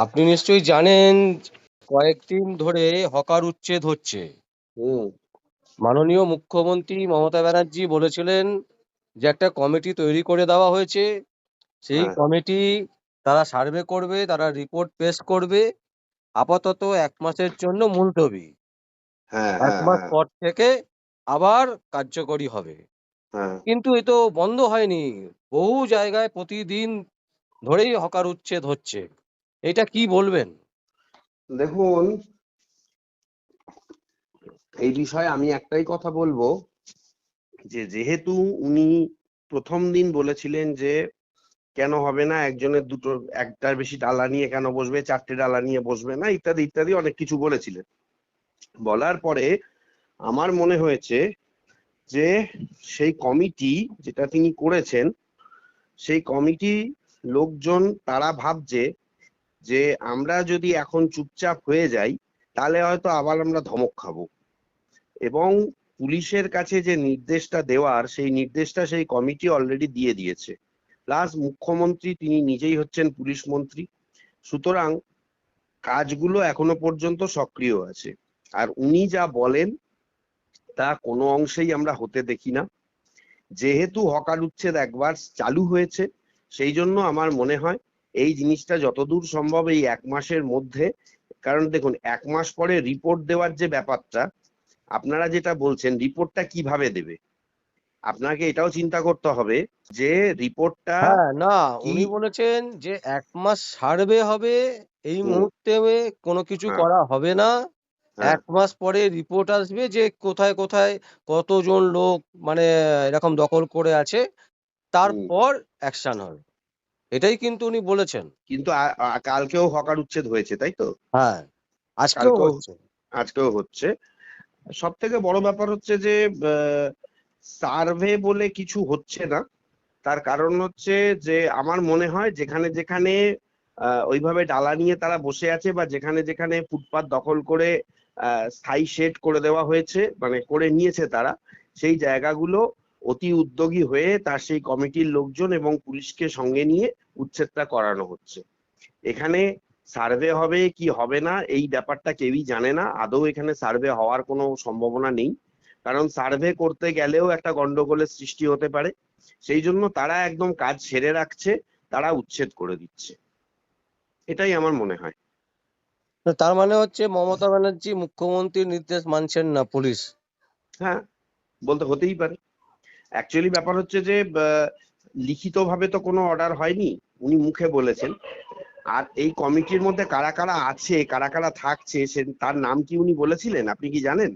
আপনি নিশ্চয়ই জানেন কয়েকদিন ধরে হকার উচ্ছেদ হচ্ছে। মাননীয় মুখ্যমন্ত্রী মমতা ব্যানার্জি বলেছিলেন যে একটা কমিটি তৈরি করে দেওয়া হয়েছে। সেই হ্যাঁ। কমিটি তারা সার্ভে করবে তারা রিপোর্ট পেশ করবে। আপাতত এক মাসের জন্য মুলতবি হ্যাঁ এক হ্যাঁ মাস পর থেকে আবার কার্যকরী হবে। কিন্তু এ তো বন্ধ হয়নি। বহু জায়গায় প্রতিদিন ধরেই হকার উচ্ছেদ হচ্ছে। এটা কি বলবেন? দেখুন, এই বিষয়ে আমি একটাই কথা বলব যে, যেহেতু উনি প্রথম দিন বলেছিলেন যে, কেন হবে না একজনের দুটো, একটার বেশি ডালা নিয়ে কেন বসবে, চারটে ডালা নিয়ে বসবে না, ইত্যাদি ইত্যাদি অনেক কিছু বলেছিলেন। বলার পরে আমার মনে হয়েছে যে, সেই কমিটি যেটা তিনি করেছেন, সেই কমিটি লোকজন তারা ভাবছে যে আমরা যদি এখন চুপচাপ হয়ে যাই, তাহলে হয়তো আবার আমরা ধমক খাব। এবং পুলিশের কাছে যে নির্দেশটা দেওয়ার, সেই নির্দেশটা সেই কমিটি অলরেডি দিয়ে দিয়েছে। প্লাস মুখ্যমন্ত্রী তিনি নিজেই হচ্ছেন পুলিশ মন্ত্রী। সুতরাং কাজগুলো এখনও পর্যন্ত সক্রিয় আছে। আর উনি যা বলেন, তা কোনো অংশেই আমরা হতে দেখি না। যেহেতু হকার উচ্ছেদ একবার চালু হয়েছে, সেই জন্য আমার মনে হয় এই জিনিসটা যতদূর সম্ভব এই এক মাসের মধ্যে কারণ দেখুন এক মাস পরে রিপোর্ট দেওয়ার যে ব্যাপারটা আপনারা যেটা বলছেন রিপোর্টটা কীভাবে দেবে? আপনাকে এটাও চিন্তা করতে হবে যে রিপোর্টটা হ্যাঁ না উনি বলেছেন যে এক মাস সার্ভে হবে এই মুহূর্তে কোনো কিছু হ্যাঁ। করা হবে না। হ্যাঁ, এক মাস পরে রিপোর্ট আসবে যে কোথায় কোথায় কতজন লোক মানে এরকম দখল করে আছে তারপর অ্যাকশন হবে। এটাই কিন্তু উনি বলেছেন। কিন্তু কালকেও হকার উচ্ছেদ হয়েছে তাই তো? হ্যাঁ আজকেও হচ্ছে। আজকেও হচ্ছে। সব থেকে বড় ব্যাপার হচ্ছে যে সার্ভে বলে কিছু হচ্ছে না। তার কারণ হচ্ছে যে আমার মনে হয় যেখানে যেখানে ওইভাবে ডালা নিয়ে তারা বসে আছে বা যেখানে যেখানে ফুটপাত দখল করে আহ, স্থায়ী শেড করে দেওয়া হয়েছে মানে করে নিয়েছে তারা সেই জায়গাগুলো অতি উদ্যোগী হয়ে তার সেই কমিটির লোকজন এবং পুলিশকে সঙ্গে নিয়ে উচ্ছেদটা করানো হচ্ছে। এখানে সার্ভে হবে কি হবে না এই ব্যাপারটা কেউই জানে না। আদৌ এখানে সার্ভে হওয়ার কোনো সম্ভাবনা নেই। কারণ সার্ভে করতে গেলেও একটা গন্ডগোলের সৃষ্টি হতে পারে। সেই জন্য তারা একদম কাজ সেরে রাখছে তারা উচ্ছেদ করে দিচ্ছে। এটাই আমার মনে হয়। তার মানে হচ্ছে মমতা ব্যানার্জি মুখ্যমন্ত্রীর নির্দেশ মানছেন না পুলিশ? হ্যাঁ বলতে হতেই পারে। অ্যাকচুয়ালি ব্যাপার হচ্ছে যে লিখিত ভাবে তো কোনো অর্ডার হয়নি উনি মুখে বলেছেন। আর এই কমিটির মধ্যে কারা কারা আছে কারা কারা থাকছে সে তার নাম কি উনি বলেছিলেন? আপনি কি জানেন?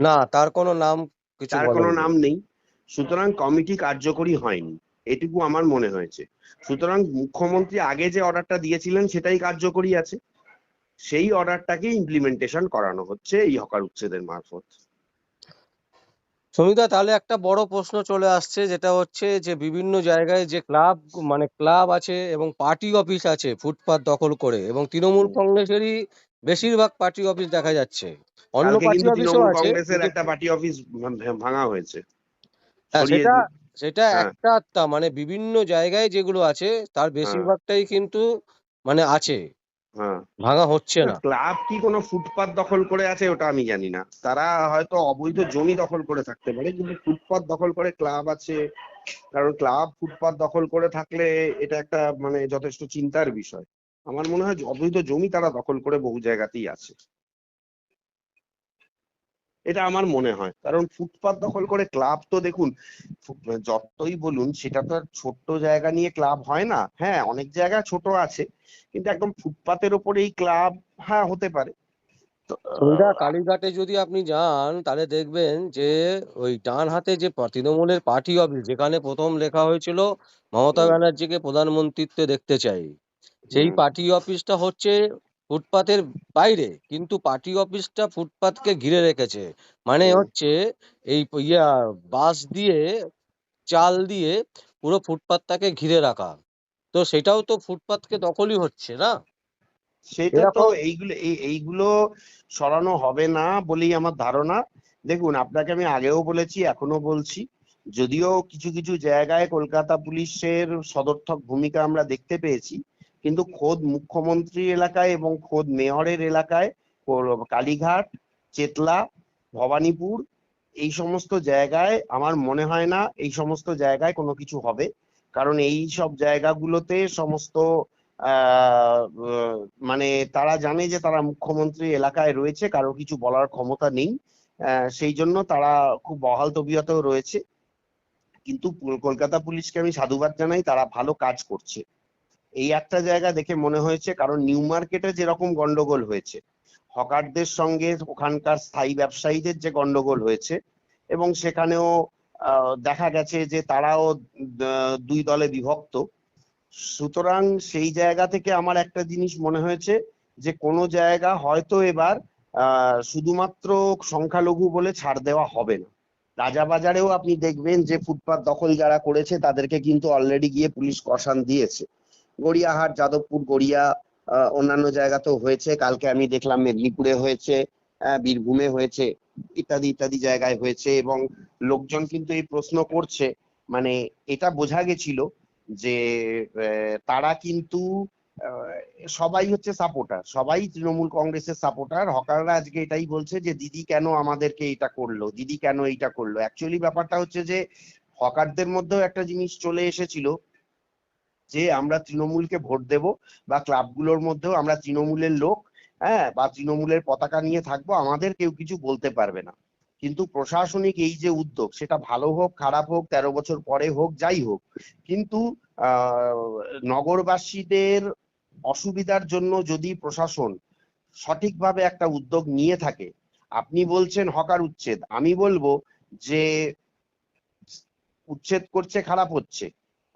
না তার কোনো নাম কিছু তার কোনো নাম নেই। সুতরাং কমিটি কার্যকরী হয়নি এটুকু আমার মনে হয়েছে। সুতরাং মুখ্যমন্ত্রী আগে যে অর্ডারটা দিয়েছিলেন সেটাই কার্যকরী আছে। সেই অর্ডারটাকে ইমপ্লিমেন্টেশন করানো হচ্ছে এই হকার উচ্ছেদের মারফত। সমিতা তাহলে একটা বড় প্রশ্ন চলে আসছে যেটা হচ্ছে যে বিভিন্ন জায়গায় যে ক্লাব মানে ক্লাব আছে এবং পার্টি অফিস আছে ফুটপাত দখল করে এবং তৃণমূল কংগ্রেসেরই বেশিরভাগ পার্টি অফিস দেখা যাচ্ছে। অন্য পার্টি অফিসও আছে। কংগ্রেসের একটা পার্টি অফিস ভাঙা হয়েছে। হ্যাঁ, সেটা সেটা হ্যাঁ। একটা আধটা মানে বিভিন্ন জায়গায় যেগুলো আছে তার বেশিরভাগটাই কিন্তু মানে আছে। হ্যাঁ ভাঙা হচ্ছে না ক্লাব কি কোনো ফুটপাত দখল করে আছে ওটা আমি জানি না। তারা হয়তো অবৈধ জমি দখল করে থাকতে পারে কিন্তু ফুটপাত দখল করে ক্লাব আছে। কারণ ক্লাব ফুটপাত দখল করে থাকলে এটা একটা মানে যথেষ্ট চিন্তার বিষয়। আমার মনে হয় অবৈধ জমি তারা দখল করে বহু জায়গাতেই আছে। এটা আমার মনে হয় কারণ ফুটপাত দখল করে ক্লাব তো দেখুন যতই বলুন সেটা তো আর ছোট্ট জায়গা নিয়ে ক্লাব হয় না হ্যাঁ অনেক জায়গা ছোট আছে কিন্তু একদম ফুটপাতের ওপরে এই ক্লাব হ্যাঁ হতে পারে কালীঘাটে যদি আপনি যান তাহলে দেখবেন যে ওই ডান হাতে যে তৃণমূলের পার্টি অফিস যেখানে প্রথম লেখা হয়েছিল মমতা। ব্যানার্জিকে প্রধানমন্ত্রীত্বে দেখতে চাই সেই। পার্টি অফিসটা হচ্ছে ফুটপাতের বাইরে কিন্তু পার্টি অফিসটা ফুটপাতকে ঘিরে রেখেছে। মানে হচ্ছে এই ইয়া বাঁশ দিয়ে চাল দিয়ে পুরো ফুটপাতটাকে ঘিরে রাখা। তো সেটাও তো ফুটপাতকে দখলই হচ্ছে না? সেটা তো এইগুলো এই- এইগুলো সরানো হবে না বলেই আমার ধারণা। দেখুন আপনাকে আমি আগেও বলেছি এখনও বলছি। যদিও কিছু কিছু জায়গায় কলকাতা পুলিশের সদর্থক ভূমিকা আমরা দেখতে পেয়েছি কিন্তু খোদ মুখ্যমন্ত্রী এলাকায় এবং খোদ মেয়রের এলাকায় কালীঘাট, চেতলা, ভবানীপুর, এই সমস্ত জায়গায় আমার মনে হয় না এই সমস্ত জায়গায় কোনো কিছু হবে। কারণ এই সব জায়গাগুলোতে সমস্ত মানে তারা জানে যে তারা মুখ্যমন্ত্রী এলাকায় রয়েছে, কারও কিছু বলার ক্ষমতা নেই। সেই জন্য তারা খুব বহাল তবিয়তেও রয়েছে। কিন্তু কলকাতা পুলিশকে আমি সাধুবাদ জানাই, তারা ভালো কাজ করছে। এই একটা জায়গা দেখে মনে হয়েছে কারণ নিউ মার্কেটে যেরকম গন্ডগোল হয়েছে। হকারদের সঙ্গে ওখানকার স্থায়ী ব্যবসায়ীদের যে গন্ডগোল হয়েছে এবং সেখানেও দেখা গেছে যে তারাও দুই দলে বিভক্ত। সুতরাং সেই জায়গা থেকে আমার একটা জিনিস মনে হয়েছে যে কোনো জায়গা হয়তো এবার শুধুমাত্র সংখ্যালঘু বলে ছাড় দেওয়া হবে না। রাজাবাজারেও আপনি দেখবেন যে ফুটপাত দখল যারা করেছে তাদেরকে কিন্তু অলরেডি গিয়ে পুলিশ কষান দিয়েছে। গড়িয়াহাট, যাদবপুর, গড়িয়া অন্যান্য জায়গাতেও হয়েছে। কালকে আমি দেখলাম মেদিনীপুরে হয়েছে বীরভূমে হয়েছে, ইত্যাদি ইত্যাদি জায়গায় হয়েছে এবং লোকজন কিন্তু এই প্রশ্ন করছে। মানে এটা বোঝা গেছিল যে তারা কিন্তু সবাই হচ্ছে সাপোর্টার, সবাই তৃণমূল কংগ্রেসের সাপোর্টার। হকাররা আজকে এটাই বলছে যে, দিদি কেন আমাদেরকে এটা করল? দিদি কেন এইটা করল? অ্যাকচুয়ালি ব্যাপারটা হচ্ছে যে, হকারদের মধ্যেও একটা জিনিস চলে এসেছিল যে আমরা তৃণমূলকে ভোট দেব বা ক্লাবগুলোর মধ্যেও আমরা তৃণমূলের লোক হ্যাঁ বা তৃণমূলের পতাকা নিয়ে থাকব, আমাদের কেউ কিছু বলতে পারবে না। কিন্তু প্রশাসনিক এই যে উদ্যোগ, সেটা ভালো হোক, খারাপ হোক, তেরো বছর পরে হোক, যাই হোক, কিন্তু নগরবাসীদের অসুবিধার জন্য যদি প্রশাসন সঠিকভাবে একটা উদ্যোগ নিয়ে থাকে, আপনি বলছেন হকার উচ্ছেদ, আমি বলব যে উচ্ছেদ করছে, খারাপ হচ্ছে।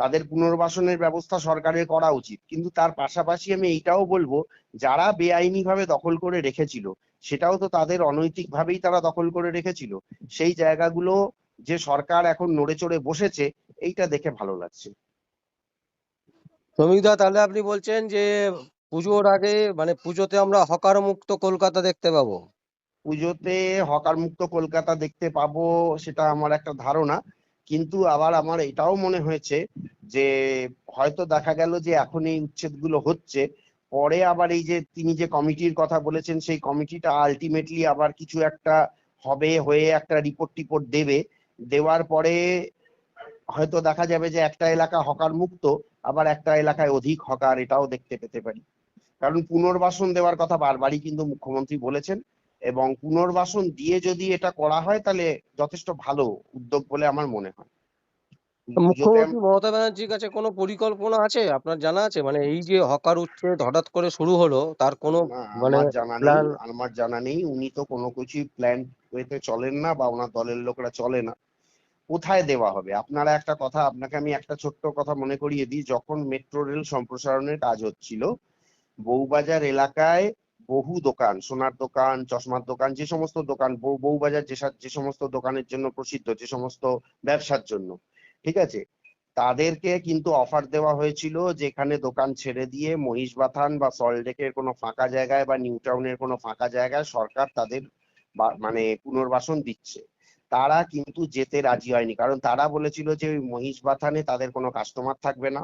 তাদের পুনর্বাসনের ব্যবস্থা সরকারের করা উচিত। কিন্তু তার পাশাপাশি আমি এইটাও বলব যারা বেআইনি ভাবে দখল করে রেখেছিল সেটাও তো তাদের অনৈতিক ভাবেই তারা দখল করে রেখেছিল। সেই জায়গাগুলো যে সরকার এখন নড়ে চড়ে বসেছে এইটা দেখে ভালো লাগছে। শ্রমিকদা তাহলে আপনি বলছেন যে পুজোর আগে মানে পুজোতে আমরা হকার মুক্ত কলকাতা দেখতে পাবো? পুজোতে হকার মুক্ত কলকাতা দেখতে পাবো সেটা আমার একটা ধারণা। কিন্তু আবার আমার এটাও মনে হয়েছে যে হয়তো দেখা গেল যে এখন এই উচ্ছেদগুলো হচ্ছে, পরে আবার এই যে তিনি যে কমিটির কথা বলেছেন, সেই কমিটিটা আলটিমেটলি আবার কিছু একটা হবে হয়ে একটা রিপোর্ট টিপোর্ট দেবে। দেওয়ার পরে হয়তো দেখা যাবে যে একটা এলাকা হকার মুক্ত, আবার একটা এলাকায় অধিক হকার এটাও দেখতে পেতে পারি। কারণ পুনর্বাসন দেওয়ার কথা বারবারই কিন্তু মুখ্যমন্ত্রী বলেছেন এবং পুনর্বাসন দিয়ে যদি এটা করা হয় তাহলে যথেষ্ট ভালো উদ্যোগ বলে আমার মনে হয়। মুখ্যমন্ত্রী মমতা ব্যানার্জির কাছে কোনো পরিকল্পনা আছে? আপনার জানা আছে? মানে এই যে হকার উচ্ছেদ হঠাৎ করে শুরু হলো তার কোনো মানে নেই প্ল্যান আমার জানা নেই। উনি তো কোনো কিছুই প্ল্যান ওয়েতে চলেন না বা ওনার দলের লোকরা চলে না। কোথায় দেওয়া হবে? আপনারা একটা কথা আপনাকে আমি একটা ছোট্ট কথা মনে করিয়ে দিই। যখন মেট্রো রেল সম্প্রসারণের কাজ হচ্ছিল বউবাজার এলাকায় বহু দোকান সোনার দোকান চশমার দোকান যে সমস্ত দোকান বউ- বউবাজার যে যে সমস্ত দোকানের জন্য প্রসিদ্ধ যে সমস্ত ব্যবসার জন্য ঠিক আছে? তাদেরকে কিন্তু অফার দেওয়া হয়েছিল যেখানে দোকান ছেড়ে দিয়ে মহিষবাথান বা সল্টলেকের কোনো ফাঁকা জায়গায় বা নিউ টাউনের কোনো ফাঁকা জায়গায় সরকার তাদের মানে পুনর্বাসন দিচ্ছে। তারা কিন্তু যেতে রাজি হয়নি। কারণ তারা বলেছিল যে ওই মহিষবাথানে তাদের কোনো কাস্টমার থাকবে না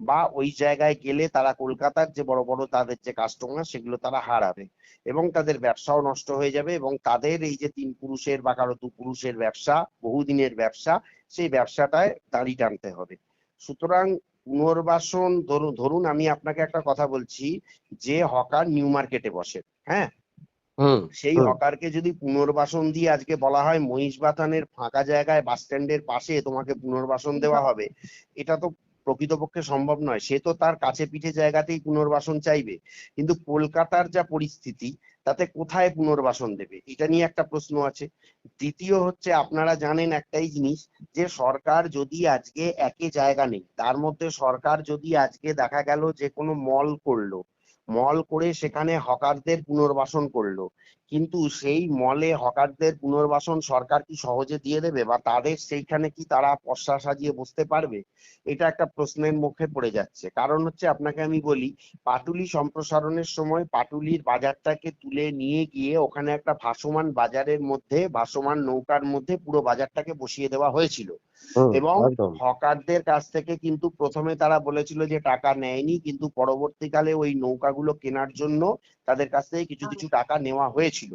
বা ওই জায়গায় গেলে তারা কলকাতার যে বড় বড় তাদের যে কাস্টমার সেগুলো তারা হারাবে এবং তাদের ব্যবসাও নষ্ট হয়ে যাবে এবং তাদের এই যে তিন পুরুষের বা কারও দু পুরুষের ব্যবসা, বহুদিনের ব্যবসা সেই ব্যবসাটায় দাঁড়ি টানতে হবে। সুতরাং পুনর্বাসন ধরুন ধরুন আমি আপনাকে একটা কথা বলছি যে হকার নিউ মার্কেটে বসে হ্যাঁ? সেই হকারকে যদি পুনর্বাসন দিয়ে আজকে বলা হয় মহিষ মহিষবাথানের ফাঁকা জায়গায় বাস স্ট্যান্ডের পাশে তোমাকে পুনর্বাসন দেওয়া হবে এটা তো প্রকৃতপক্ষে সম্ভব নয়। সে তো তার কাছে পিঠে জায়গাতেই পুনর্বাসন চাইবে। কিন্তু কলকাতার যা পরিস্থিতি, তাতে কোথায় পুনর্বাসন দেবে? এটা নিয়ে একটা প্রশ্ন আছে। দ্বিতীয় হচ্ছে, আপনারা জানেন একটাই জিনিস, যে সরকার যদি আজকে একে জায়গা নেই, তার মধ্যে সরকার যদি আজকে দেখা গেল যে কোনো মল করল মল করে সেখানে হকারদের পুনর্বাসন করল। কিন্তু সেই মলে হকারদের পুনর্বাসন সরকার কি সহজে দিয়ে দেবে? বা তাদের সেইখানে কি তারা পশা সাজিয়ে বসতে পারবে? এটা একটা প্রশ্নের মুখে পড়ে যাচ্ছে। কারণ হচ্ছে আপনাকে আমি বলি, পাটুলি সম্প্রসারণের সময় পাটুলির বাজারটাকে তুলে নিয়ে গিয়ে ওখানে একটা ভাসমান বাজারের মধ্যে, ভাসমান নৌকার মধ্যে পুরো বাজারটাকে বসিয়ে দেওয়া হয়েছিল। এবং হকারদের কাছ থেকে কিন্তু প্রথমে তারা বলেছিল যে টাকা নেয়নি কিন্তু পরবর্তীকালে ওই নৌকাগুলো কেনার জন্য তাদের কাছ থেকে কিছু কিছু টাকা নেওয়া হয়েছিল।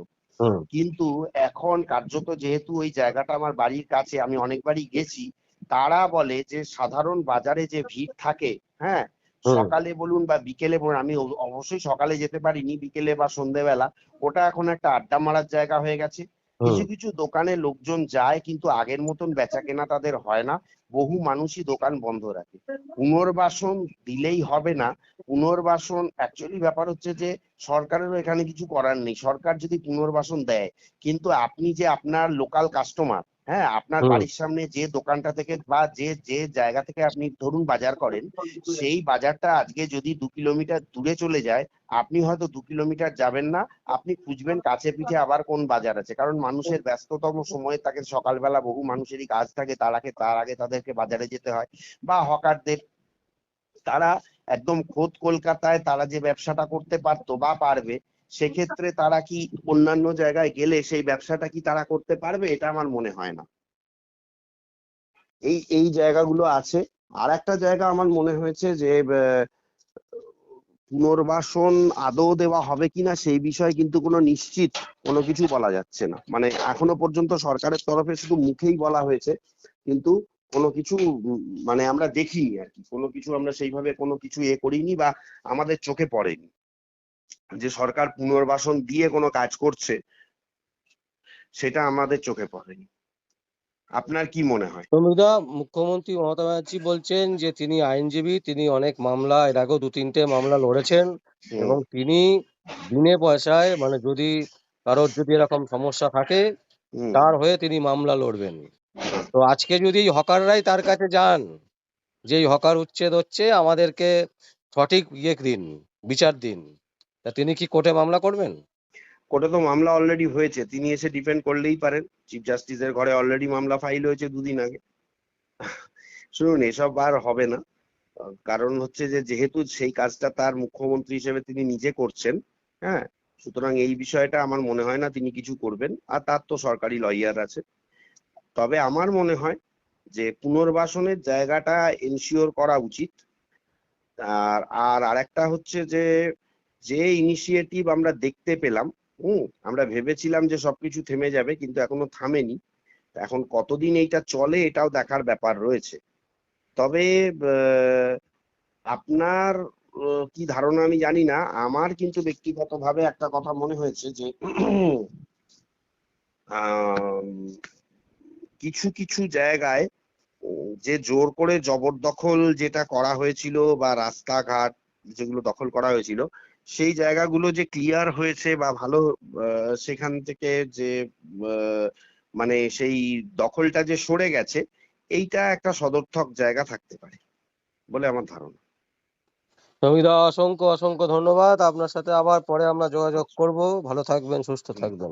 কিন্তু এখন কার্যত যেহেতু ওই জায়গাটা আমার বাড়ির কাছে আমি অনেকবারই গেছি তারা বলে যে সাধারণ বাজারে যে ভিড় থাকে হ্যাঁ সকালে বলুন বা বিকেলে বলুন আমি অবশ্যই সকালে যেতে পারিনি বিকেলে বা সন্ধেবেলা ওটা এখন একটা আড্ডা মারার জায়গা হয়ে গেছে। কিছু কিছু দোকানে লোকজন যায় কিন্তু আগের মতন বেচা কেনা তাদের হয় না। বহু মানুষই দোকান বন্ধ রাখে। পুনর্বাসন দিলেই হবে না। পুনর্বাসন অ্যাকচুয়ালি ব্যাপার হচ্ছে যে সরকারেরও এখানে কিছু করার নেই। সরকার যদি পুনর্বাসন দেয়, কিন্তু আপনি যে আপনার লোকাল কাস্টমার হ্যাঁ আপনার বাড়ির সামনে যে দোকানটা থেকে বা যে যে জায়গা থেকে আপনি ধরুন বাজার করেন সেই বাজারটা আজকে যদি দু কিলোমিটার দূরে চলে যায় আপনি হয়তো দু কিলোমিটার যাবেন না আপনি খুঁজবেন কাছে পিঠে আবার কোন বাজার আছে। কারণ মানুষের ব্যস্ততম সময়ে তাকে সকালবেলা বহু মানুষেরই কাজ থাকে তার আগে তার আগে তাদেরকে বাজারে যেতে হয় বা হকারদের তারা একদম খোদ কলকাতায় তারা যে ব্যবসাটা করতে পারতো বা পারবে সেক্ষেত্রে তারা কি অন্যান্য জায়গায় গেলে সেই ব্যবসাটা কি তারা করতে পারবে? এটা আমার মনে হয় না। এই এই জায়গাগুলো আছে। আর একটা জায়গা আমার মনে হয়েছে যে পুনর্বাসন আদৌ দেওয়া হবে কিনা সেই বিষয়ে কিন্তু কোনো নিশ্চিত কোনো কিছু বলা যাচ্ছে না। মানে এখনও পর্যন্ত সরকারের তরফে শুধু মুখেই বলা হয়েছে, কিন্তু কোনো কিছু মানে আমরা দেখিনি আর কি। কোনো কিছু আমরা সেইভাবে কোনো কিছু এ করিনি বা আমাদের চোখে পড়েনি। যে সরকার পুনর্বাসন দিয়ে কোনো কাজ করছে সেটা আমাদের চোখে পড়েনি। আপনার কি মনে হয়? সৌমিকদা মুখ্যমন্ত্রী মমতা ব্যানার্জি বলছেন যে তিনি আইনজীবী তিনি অনেক মামলা এর আগেও দু তিনটে মামলা লড়েছেন এবং তিনি বিনে পয়সায় মানে যদি কারোর যদি এরকম সমস্যা থাকে তার হয়ে তিনি মামলা লড়বেন। তো আজকে যদি এই হকাররাই তার কাছে যান যে এই হকার উচ্ছেদ হচ্ছে আমাদেরকে সঠিক ইয়ে দিন বিচার দিন। তা তিনি কি কোর্টে মামলা করবেন? কোর্টে তো মামলা অলরেডি হয়েছে। তিনি এসে ডিফেন্ড করলেই পারেন। চিফ জাস্টিসের ঘরে অলরেডি মামলা ফাইল হয়েছে দুদিন আগে। শুনুন, এসব আর হবে না। কারণ হচ্ছে যে, যেহেতু সেই কাজটা তার মুখ্যমন্ত্রী হিসেবে তিনি নিজে করছেন হ্যাঁ? সুতরাং এই বিষয়টা আমার মনে হয় না তিনি কিছু করবেন। আর তার তো সরকারি লয়ার আছে। তবে আমার মনে হয় যে, পুনর্বাসনের জায়গাটা এনশিওর করা উচিত। আর আর আরেকটা হচ্ছে যে যে ইনিশিয়েটিভ আমরা দেখতে পেলাম, হুম, আমরা ভেবেছিলাম যে সবকিছু থেমে যাবে, কিন্তু এখনও থামেনি। এখন কতদিন এইটা চলে এটাও দেখার ব্যাপার রয়েছে। তবে আপনার কি ধারণা আমি জানি না। আমার কিন্তু ব্যক্তিগতভাবে একটা কথা মনে হয়েছে যে কিছু কিছু জায়গায়, যে জোর করে জবরদখল যেটা করা হয়েছিল বা রাস্তাঘাট যেগুলো দখল করা হয়েছিল সেই জায়গাগুলো যে ক্লিয়ার হয়েছে বা ভালো সেখান থেকে যে মানে সেই দখলটা যে সরে গেছে এইটা একটা সদর্থক জায়গা থাকতে পারে বলে আমার ধারণা। সৌমিকদা অসংখ্য অসংখ্য ধন্যবাদ। আপনার সাথে আবার পরে আমরা যোগাযোগ করব। ভালো থাকবেন সুস্থ থাকবেন।